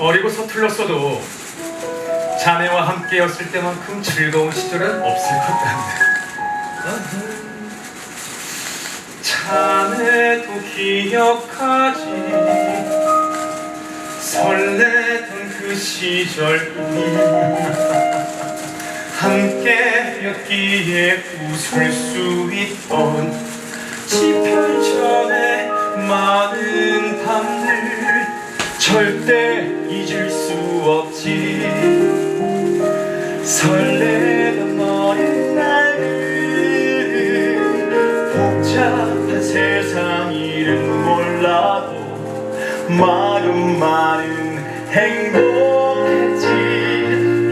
어리고 서툴렀어도 자네와 함께였을 때만큼 즐거운 시절은 없을 것 같네. 자네도 기억하지. 설레던 그 시절이 함께였기에 웃을 수 있던 지편전의 많은 밤들 절대 잊을 수 없지. 설레던 어린 날들 복잡한 세상 일은 몰라도 마음 많은 행복했지.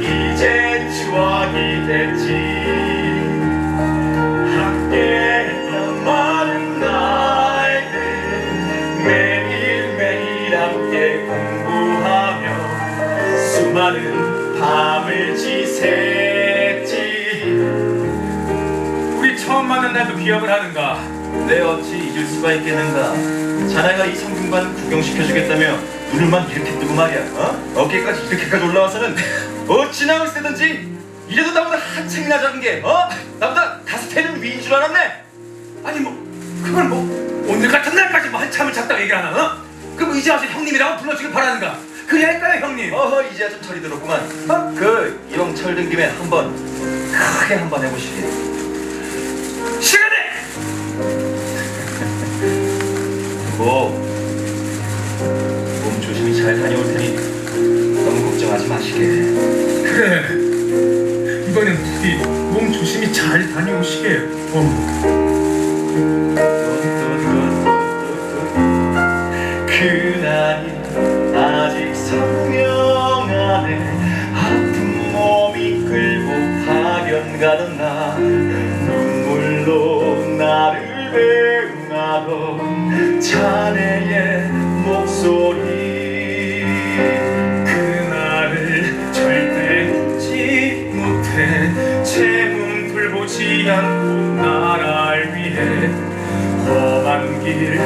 이제 추억이 됐지 함께 공부하며 수많은 밤을 지샜지 우리 처음 만난 날도 기억을 하는가 내 어찌 잊을 수가 있겠는가 자네가 이 성균관 구경시켜주겠다며 눈을만 이렇게 뜨고 말이야 어? 어깨까지 이렇게까지 올라와서는 어찌 나올 때든지 이래도 나보다 한층이나 작은 게 어? 나보다 다섯 해는 위인 줄 알았네 아니 뭐 그걸 뭐 오늘 같은 날까지 뭐 한참을 잡다가 얘기하나 어? 그럼 이제 와서 형님이라고 불러주길 바라는가? 그래야 할까요 형님? 어허 이제야 좀 철이 들었구만. 어? 그 이왕 철든 김에 한번 크게 한번 해보시게 시간에! 뭐, 몸 조심히 잘 다녀올 테니 너무 걱정하지 마시게. 그래. 이번엔 부디 몸 조심히 잘 다녀오시게 어. 그 가는 날 눈물로 나를 배웅하던 자네의 목소리. 그날을 절대 잊지 못해 제 몸둘 보지 않고 나를 위해 험한 길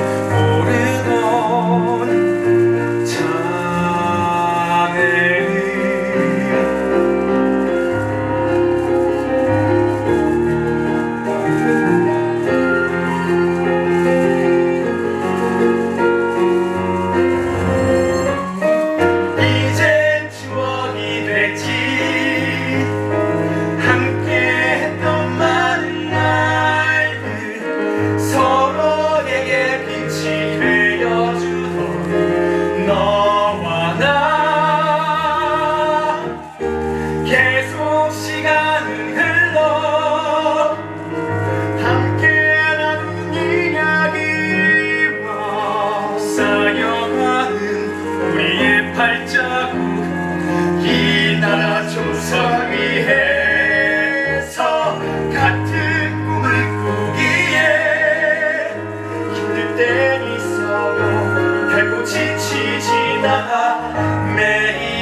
발자국 이 나라 조선 위해서 같은 꿈을 꾸기에 힘들 땐 있어도 결국 지치진 않아 매일